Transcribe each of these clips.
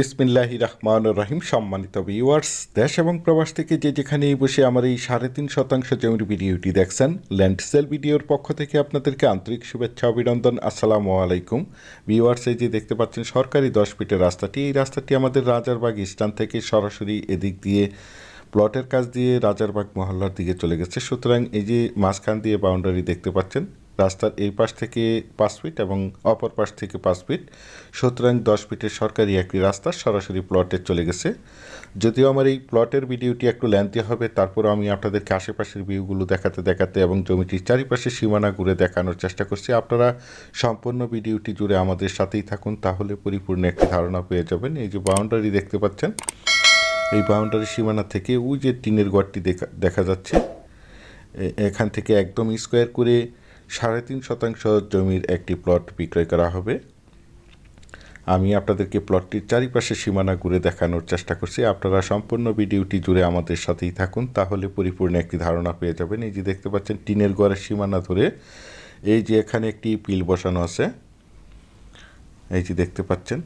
বিসমিল্লাহ রহমান রহিম, সম্মানিত ভিউয়ার্স দেশ এবং প্রবাস থেকে যে যেখানেই বসে আমার এই সাড়ে তিন শতাংশ জমির ভিডিওটি দেখছেন ল্যান্ডসেল ভিডিওর পক্ষ থেকে আপনাদেরকে আন্তরিক শুভেচ্ছা, অভিনন্দন, আসসালামু আলাইকুম। ভিউয়ার্স এই যে দেখতে পাচ্ছেন, সরকারি দশ ফিটের রাস্তাটি। এই রাস্তাটি আমাদের রাজারবাগ স্ট্যান্ড থেকে সরাসরি এদিক দিয়ে প্লটের কাজ দিয়ে রাজারবাগ মহল্লার দিকে চলে গেছে। সুতরাং এই যে মাঝখান দিয়ে বাউন্ডারি দেখতে পাচ্ছেন রাস্তার এই পাশ থেকে পাঁচ ফিট এবং অপর পাশ থেকে পাঁচ ফিট। সুতরাং দশ ফিটের সরকারি একটি রাস্তা সরাসরি প্লটে চলে গেছে। যদিও আমার এই প্লটের ভিডিওটি একটু লেন্থি হবে, তারপরও আমি আপনাদেরকে আশেপাশের ভিউগুলো দেখাতে দেখাতে এবং জমিটির চারিপাশে সীমানা ঘুরে দেখানোর চেষ্টা করছি। আপনারা সম্পূর্ণ ভিডিওটি জুড়ে আমাদের সাথেই থাকুন, তাহলে পরিপূর্ণ একটি ধারণা পেয়ে যাবেন। এই যে বাউন্ডারি দেখতে পাচ্ছেন, এই বাউন্ডারি সীমানা থেকে ওই যে টিনের ঘরটি দেখা দেখা যাচ্ছে। এখান থেকে একদম স্কোয়ার করে সাড়ে তিন শতাংশ জমির একটি প্লট বিক্রয় করা হবে। আমি আপনাদেরকে প্লটটির চারিপাশে সীমানা ঘুরে দেখানোর চেষ্টা করছি। আপনারা সম্পূর্ণ ভিডিওটি জুড়ে আমাদের সাথেই থাকুন, তাহলে পরিপূর্ণ একটি ধারণা পেয়ে যাবেন। এই যে দেখতে পাচ্ছেন, টিনের ঘরের সীমানা ধরে এই যে এখানে একটি পিল বসানো আছে, এই যে দেখতে পাচ্ছেন।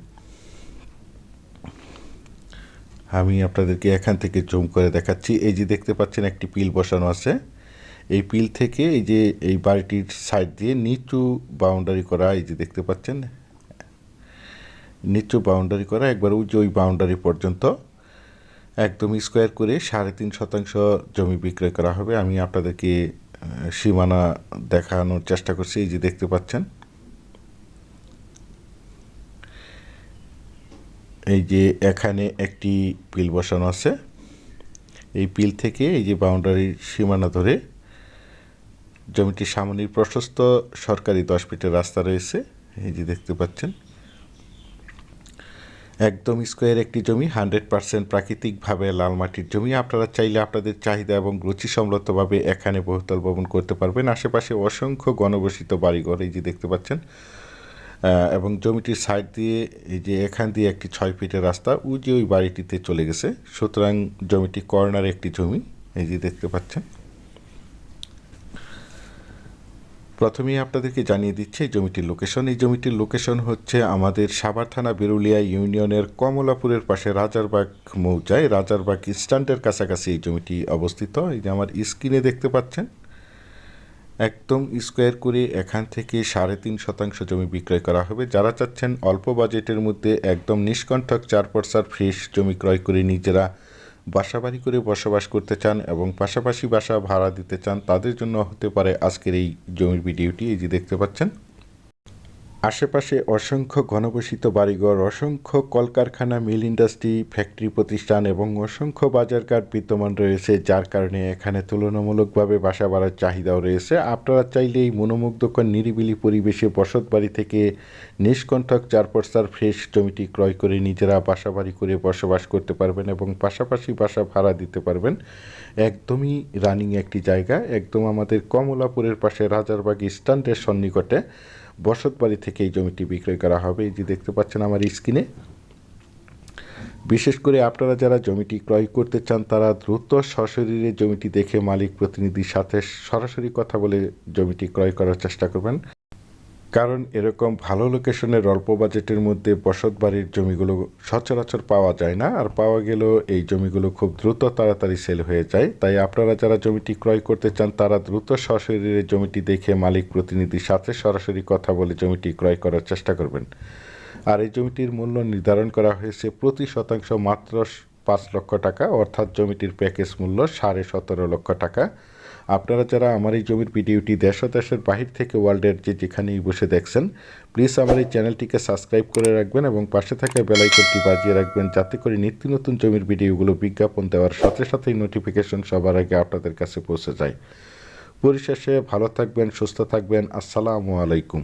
আমি আপনাদেরকে এখান থেকে জুম করে দেখাচ্ছি। এই যে দেখতে পাচ্ছেন, একটি পিল বসানো আছে। এই পিল থেকে এই যে এই বাড়িটির সাইড দিয়ে নিচু বাউন্ডারি করা, এই যে দেখতে পাচ্ছেন? নিচু বাউন্ডারি করা, একবার যে ওই বাউন্ডারি পর্যন্ত একদম স্কোয়ার করে সাড়ে তিন শতাংশ জমি বিক্রয় করা হবে। আমি আপনাদেরকে সীমানা দেখানোর চেষ্টা করছি, এই যে দেখতে পাচ্ছেন? এই যে এখানে একটি পিল বসানো আছে। এই পিল থেকে এই যে বাউন্ডারির সীমানা ধরে জমিটির সামনের প্রশস্ত, সরকারি দশ ফিটের রাস্তা রয়েছে, এই যে দেখতে পাচ্ছেন। একদম স্কোয়ার একটি জমি, হান্ড্রেড পার্সেন্ট প্রাকৃতিকভাবে লাল মাটির জমি। আপনারা চাইলে আপনাদের চাহিদা এবং রুচিসম্মতভাবে এখানে বহুতল ভবন করতে পারবেন। আশেপাশে অসংখ্য গণবসিত বাড়িঘর, এই যে দেখতে পাচ্ছেন। এবং জমিটির সাইড দিয়ে, এই যে এখান দিয়ে একটি ছয় ফিটের রাস্তা, ওই যে ওই বাড়িটিতে চলে গেছে। সুতরাং জমিটি কর্নার একটি জমি, এই যে দেখতে পাচ্ছেন। প্রথমেই আপনাদেরকে জানিয়ে দিচ্ছে, এই জমিটির লোকেশন এই জমিটির লোকেশন হচ্ছে আমাদের সাভার থানা বেরুলিয়া ইউনিয়নের কমলাপুরের পাশে রাজারবাগ মৌজায়। রাজারবাগ স্ট্যান্ডের কাছাকাছি এই জমিটি অবস্থিত। এই যে আমার স্ক্রিনে দেখতে পাচ্ছেন, একদম স্কোয়ার করে এখান থেকে সাড়ে তিন শতাংশ জমি বিক্রয় করা হবে। যারা চাচ্ছেন অল্প বাজেটের মধ্যে একদম নিষ্কণ্ঠক চার পরসার ফ্রেশ জমি ক্রয় করে নিজেরা বাসাবাড়ি করে বসবাস করতে চান এবং পাশাপাশি বাসা ভাড়া দিতে চান, তাদের জন্য হতে পারে আজকের এই জমির ভিডিওটি। এই যে দেখতে পাচ্ছেন আশেপাশে অসংখ্য ঘনবসিত বাড়িঘর, অসংখ্য কলকারখানা, মিল ইন্ডাস্ট্রি, ফ্যাক্টরি প্রতিষ্ঠান এবং অসংখ্য বাজারঘাট বিদ্যমান রয়েছে, যার কারণে এখানে তুলনামূলকভাবে বাসা বাড়ার চাহিদাও রয়েছে। আপনারা চাইলে এই মনোমুগ্ধকর, নিরিবিলি পরিবেশে বসত বাড়ি থেকে নিষ্কণ্ঠক চার পর্সার ফ্রেশ জমিটি ক্রয় করে নিজেরা বাসা বাড়ি করে বসবাস করতে পারবেন এবং পাশাপাশি বাসা ভাড়া দিতে পারবেন। একদমই রানিং একটি জায়গা, একদম আমাদের কমলাপুরের পাশে রাজারবাগ স্ট্যান্ডের সন্নিকটে। বসত বাড়ি থেকে এই জমিটি বিক্রয় করা হবে। এই যে দেখতে পাচ্ছেন আমার স্ক্রিনে বিশেষ করে আপনারা যারা জমিটি ক্রয় করতে চান, তারা দ্রুত সশরীরে জমিটি দেখে মালিক প্রতিনিধির সাথে সরাসরি কথা বলে জমিটি ক্রয় করার চেষ্টা করবেন। কারণ এরকম ভালো লোকেশনের অল্প বাজেটের মধ্যে বসত বাড়ির জমিগুলো সচরাচর পাওয়া যায় না। আর পাওয়া গেলেও এই জমিগুলো খুব দ্রুত তাড়াতাড়ি সেল হয়ে যায়। তাই আপনারা যারা জমিটি ক্রয় করতে চান, তারা দ্রুত সশরীরে জমিটি দেখে মালিক প্রতিনিধির সাথে সরাসরি কথা বলে জমিটি ক্রয় করার চেষ্টা করবেন। আর এই জমিটির মূল্য নির্ধারণ করা হয়েছে প্রতি শতাংশ মাত্র পাঁচ লক্ষ টাকা, অর্থাৎ জমিটির প্যাকেজ মূল্য সাড়ে সতেরো লক্ষ টাকা। আপনারা যারা আমার এই জমির ভিডিওটি দেশ দেশের বাহির থেকে ওয়ার্ল্ডের যে যেখানেই বসে দেখছেন প্লিজ আমার এই চ্যানেলটিকে সাবস্ক্রাইব করে রাখবেন এবং পাশে থাকা বেলাইকনটি বাজিয়ে রাখবেন, যাতে করে নিত্য নতুন জমির ভিডিওগুলো বিজ্ঞাপন দেওয়ার সাথে সাথেই নোটিফিকেশন সবার আগে আপনাদের কাছে পৌঁছে যায়। পরিশেষে ভালো থাকবেন, সুস্থ থাকবেন, আসসালামু আলাইকুম।